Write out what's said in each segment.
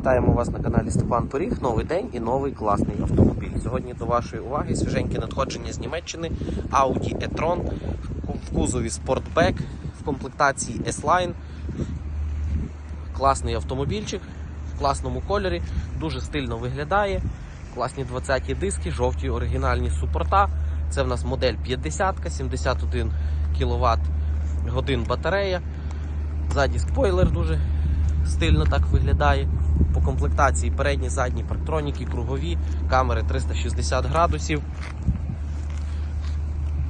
Вітаємо вас на каналі Степан Поріг. Новий день і новий класний автомобіль. Сьогодні до вашої уваги свіженьке надходження з Німеччини Audi e-tron в кузові Sportback в комплектації S-Line. Класний автомобільчик в класному кольорі, дуже стильно виглядає. Класні 20-ті диски, жовті оригінальні супорта. Це в нас модель 50, 71 кВт годин батарея. Ззаді спойлер дуже стильно так виглядає. По комплектації передні, задні парктроніки, кругові, камери 360 градусів.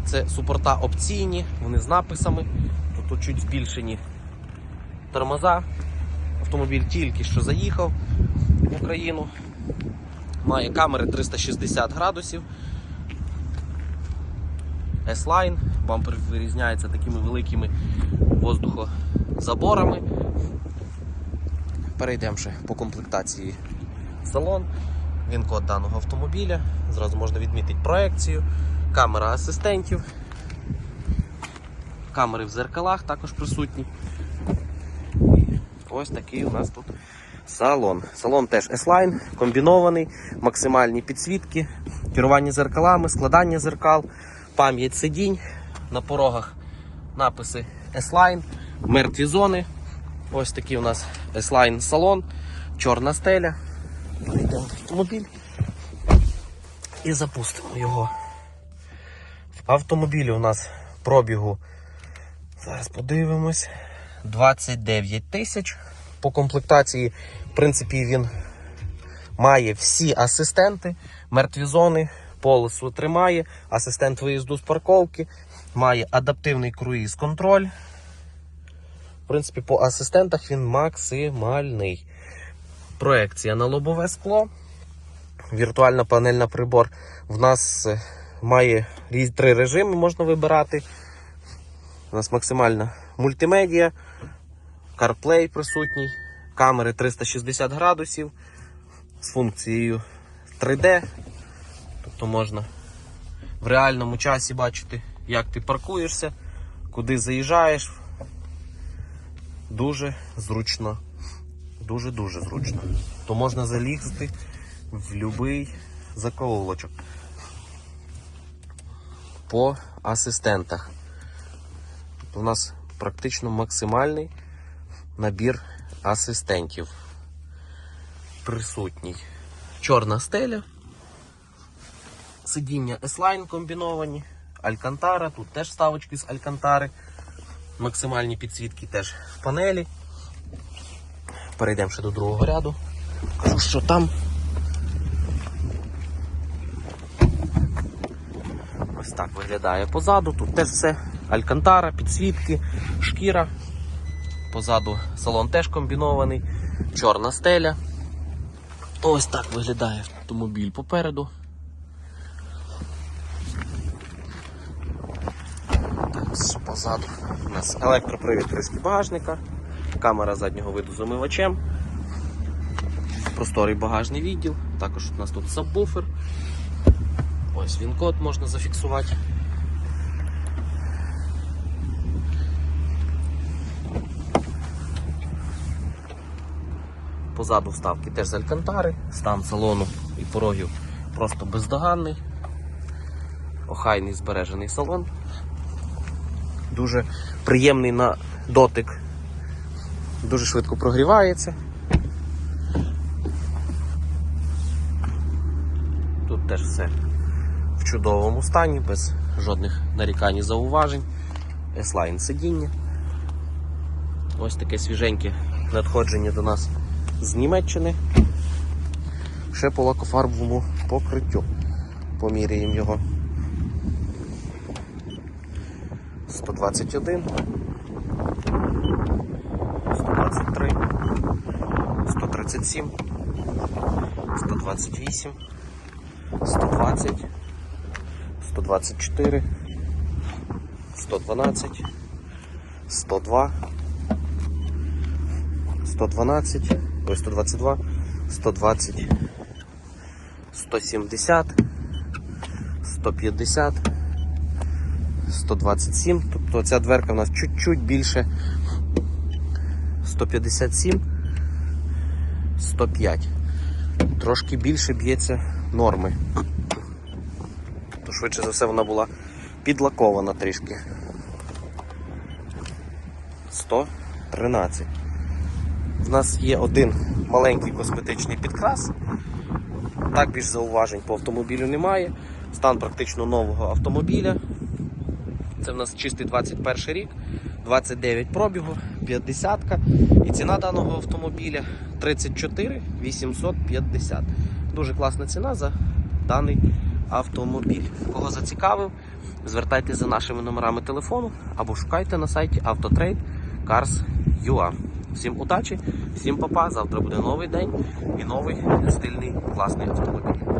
Це супорта опційні, вони з написами. Тут чуть збільшені тормоза. Автомобіль тільки що заїхав в Україну. Має камери 360 градусів. S-Line, бампер вирізняється такими великими воздухозаборами. Перейдемо ще по комплектації салон. Він код даного автомобіля. Зразу можна відмітити проекцію, камера асистентів, камери в зеркалах також присутні. І ось такий у нас тут салон. Салон теж S-Line, комбінований, максимальні підсвітки, керування зеркалами, складання зеркал, пам'ять сидінь, на порогах написи S-Line, мертві зони. Ось такий у нас S-Line салон, чорна стеля. Йдемо в автомобіль і запустимо його. В автомобілі у нас пробігу. Зараз подивимось. 29 тисяч. По комплектації, в принципі, він має всі асистенти, мертві зони, полосу тримає, асистент виїзду з парковки, має адаптивний круїз контроль. В принципі, по асистентах він максимальний. Проекція на лобове скло. Віртуальна панельна прибор в нас е, має три режими, можна вибирати. У нас максимальна мультимедіа, CarPlay присутній, камери 360 градусів з функцією 3D. Тобто можна в реальному часі бачити, як ти паркуєшся, куди заїжджаєш. Дуже зручно. Дуже-дуже зручно. То можна залізти в будь-який закоулочок. По асистентах. У нас практично максимальний набір асистентів присутній. Чорна стеля, сидіння S-Line комбіновані, Алькантара, тут теж ставочки з Алькантари, максимальні підсвітки теж в панелі. Перейдемо ще до другого ряду. Кажу, що там. Ось так виглядає позаду. Тут теж все. Алькантара, підсвітки, шкіра. Позаду салон теж комбінований, чорна стеля. Ось так виглядає автомобіль попереду. Так, що позаду у нас електропривід кришки багажника, камера заднього виду з омивачем, просторий багажний відділ, також у нас тут сабвуфер. Ось він код можна зафіксувати. Позаду вставки теж з алькантари, стан салону і порогів просто бездоганний. Охайний збережений салон. Дуже приємний на дотик. Дуже швидко прогрівається. Тут теж все в чудовому стані, без жодних нарікань і зауважень. S-Line сидіння. Ось таке свіженьке надходження до нас з Німеччини. Ще по лакофарбовому покриттю. Поміряємо його. 121, 123, 137, 128, 120, 124, 112, 102, 112, ой, 122, 120, 170, 150, 127. Тобто ця дверка у нас чуть-чуть більше 157, 105. Трошки більше б'ється норми. То швидше за все вона була підлакована трішки. 113. В нас є один маленький косметичний підкрас. Так більш зауважень по автомобілю немає. Стан практично нового автомобіля. Це в нас чистий 21 рік, 29 пробігу, 50 і ціна даного автомобіля 34 850. Дуже класна ціна за даний автомобіль. Кого зацікавив, звертайтеся за нашими номерами телефону або шукайте на сайті Autotrade Cars.ua. Всім удачі, всім папа. Завтра буде новий день і новий стильний класний автомобіль.